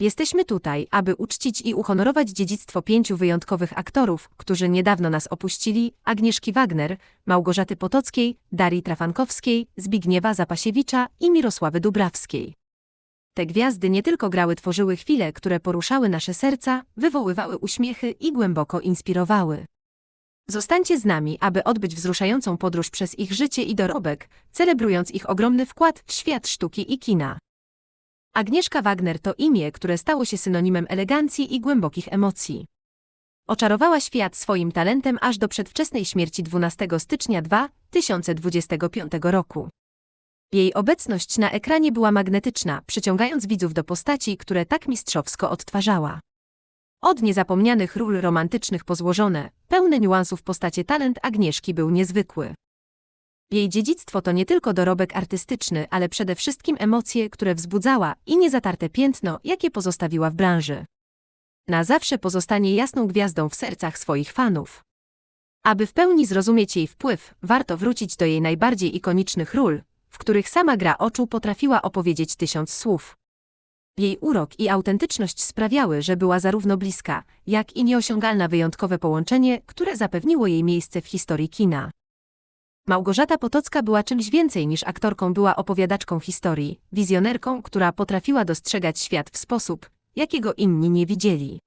Jesteśmy tutaj, aby uczcić i uhonorować dziedzictwo pięciu wyjątkowych aktorów, którzy niedawno nas opuścili: Agnieszki Wagner, Małgorzaty Potockiej, Darii Trafankowskiej, Zbigniewa Zapasiewicza i Mirosławy Dubrawskiej. Te gwiazdy nie tylko grały, tworzyły chwile, które poruszały nasze serca, wywoływały uśmiechy i głęboko inspirowały. Zostańcie z nami, aby odbyć wzruszającą podróż przez ich życie i dorobek, celebrując ich ogromny wkład w świat sztuki i kina. Agnieszka Wagner to imię, które stało się synonimem elegancji i głębokich emocji. Oczarowała świat swoim talentem aż do przedwczesnej śmierci 12 stycznia 2025 roku. Jej obecność na ekranie była magnetyczna, przyciągając widzów do postaci, które tak mistrzowsko odtwarzała. Od niezapomnianych ról romantycznych po złożone, pełne niuansów postacie talent Agnieszki był niezwykły. Jej dziedzictwo to nie tylko dorobek artystyczny, ale przede wszystkim emocje, które wzbudzała i niezatarte piętno, jakie pozostawiła w branży. Na zawsze pozostanie jasną gwiazdą w sercach swoich fanów. Aby w pełni zrozumieć jej wpływ, warto wrócić do jej najbardziej ikonicznych ról, w których sama gra oczu potrafiła opowiedzieć tysiąc słów. Jej urok i autentyczność sprawiały, że była zarówno bliska, jak i nieosiągalna wyjątkowe połączenie, które zapewniło jej miejsce w historii kina. Małgorzata Potocka była czymś więcej niż aktorką, była opowiadaczką historii, wizjonerką, która potrafiła dostrzegać świat w sposób, jakiego inni nie widzieli.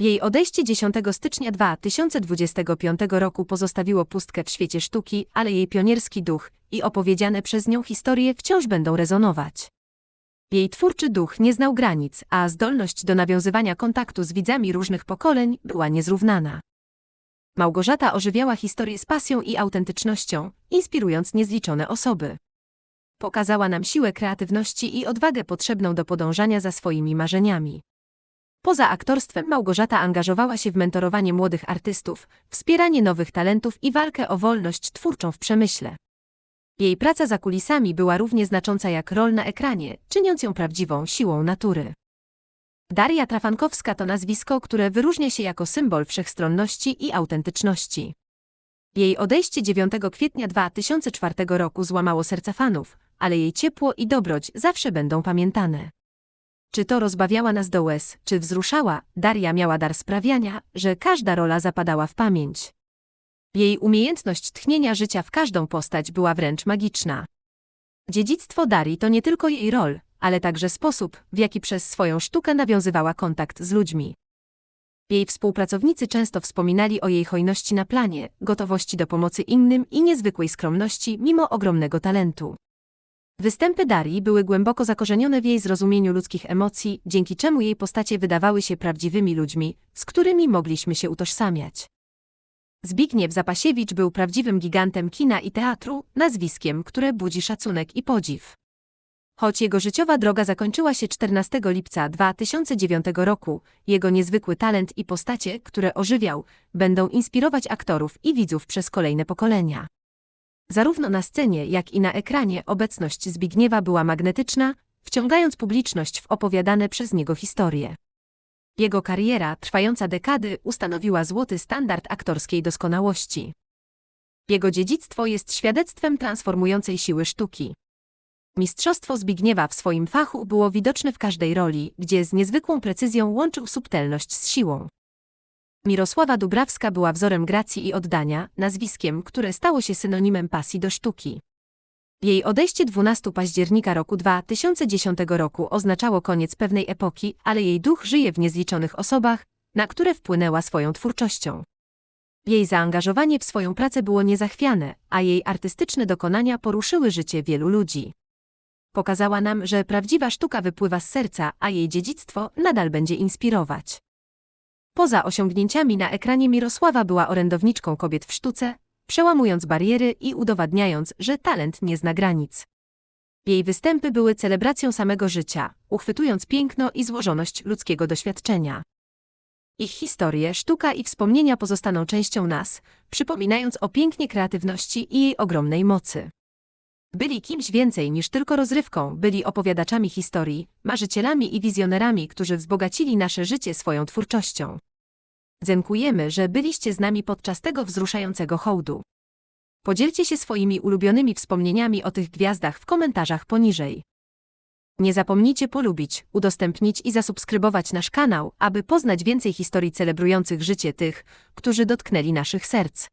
Jej odejście 10 stycznia 2025 roku pozostawiło pustkę w świecie sztuki, ale jej pionierski duch i opowiedziane przez nią historie wciąż będą rezonować. Jej twórczy duch nie znał granic, a zdolność do nawiązywania kontaktu z widzami różnych pokoleń była niezrównana. Małgorzata ożywiała historię z pasją i autentycznością, inspirując niezliczone osoby. Pokazała nam siłę kreatywności i odwagę potrzebną do podążania za swoimi marzeniami. Poza aktorstwem Małgorzata angażowała się w mentorowanie młodych artystów, wspieranie nowych talentów i walkę o wolność twórczą w przemyśle. Jej praca za kulisami była równie znacząca jak rol na ekranie, czyniąc ją prawdziwą siłą natury. Daria Trafankowska to nazwisko, które wyróżnia się jako symbol wszechstronności i autentyczności. Jej odejście 9 kwietnia 2004 roku złamało serca fanów, ale jej ciepło i dobroć zawsze będą pamiętane. Czy to rozbawiała nas do łez, czy wzruszała, Daria miała dar sprawiania, że każda rola zapadała w pamięć. Jej umiejętność tchnienia życia w każdą postać była wręcz magiczna. Dziedzictwo Darii to nie tylko jej rol, ale także sposób, w jaki przez swoją sztukę nawiązywała kontakt z ludźmi. Jej współpracownicy często wspominali o jej hojności na planie, gotowości do pomocy innym i niezwykłej skromności mimo ogromnego talentu. Występy Darii były głęboko zakorzenione w jej zrozumieniu ludzkich emocji, dzięki czemu jej postacie wydawały się prawdziwymi ludźmi, z którymi mogliśmy się utożsamiać. Zbigniew Zapasiewicz był prawdziwym gigantem kina i teatru, nazwiskiem, które budzi szacunek i podziw. Choć jego życiowa droga zakończyła się 14 lipca 2009 roku, jego niezwykły talent i postacie, które ożywiał, będą inspirować aktorów i widzów przez kolejne pokolenia. Zarówno na scenie, jak i na ekranie obecność Zbigniewa była magnetyczna, wciągając publiczność w opowiadane przez niego historie. Jego kariera, trwająca dekady, ustanowiła złoty standard aktorskiej doskonałości. Jego dziedzictwo jest świadectwem transformującej siły sztuki. Mistrzostwo Zbigniewa w swoim fachu było widoczne w każdej roli, gdzie z niezwykłą precyzją łączył subtelność z siłą. Mirosława Dubrawska była wzorem gracji i oddania, nazwiskiem, które stało się synonimem pasji do sztuki. Jej odejście 12 października roku 2010 roku oznaczało koniec pewnej epoki, ale jej duch żyje w niezliczonych osobach, na które wpłynęła swoją twórczością. Jej zaangażowanie w swoją pracę było niezachwiane, a jej artystyczne dokonania poruszyły życie wielu ludzi. Pokazała nam, że prawdziwa sztuka wypływa z serca, a jej dziedzictwo nadal będzie inspirować. Poza osiągnięciami na ekranie Mirosława była orędowniczką kobiet w sztuce, przełamując bariery i udowadniając, że talent nie zna granic. Jej występy były celebracją samego życia, uchwytując piękno i złożoność ludzkiego doświadczenia. Ich historie, sztuka i wspomnienia pozostaną częścią nas, przypominając o pięknie kreatywności i jej ogromnej mocy. Byli kimś więcej niż tylko rozrywką, byli opowiadaczami historii, marzycielami i wizjonerami, którzy wzbogacili nasze życie swoją twórczością. Dziękujemy, że byliście z nami podczas tego wzruszającego hołdu. Podzielcie się swoimi ulubionymi wspomnieniami o tych gwiazdach w komentarzach poniżej. Nie zapomnijcie polubić, udostępnić i zasubskrybować nasz kanał, aby poznać więcej historii celebrujących życie tych, którzy dotknęli naszych serc.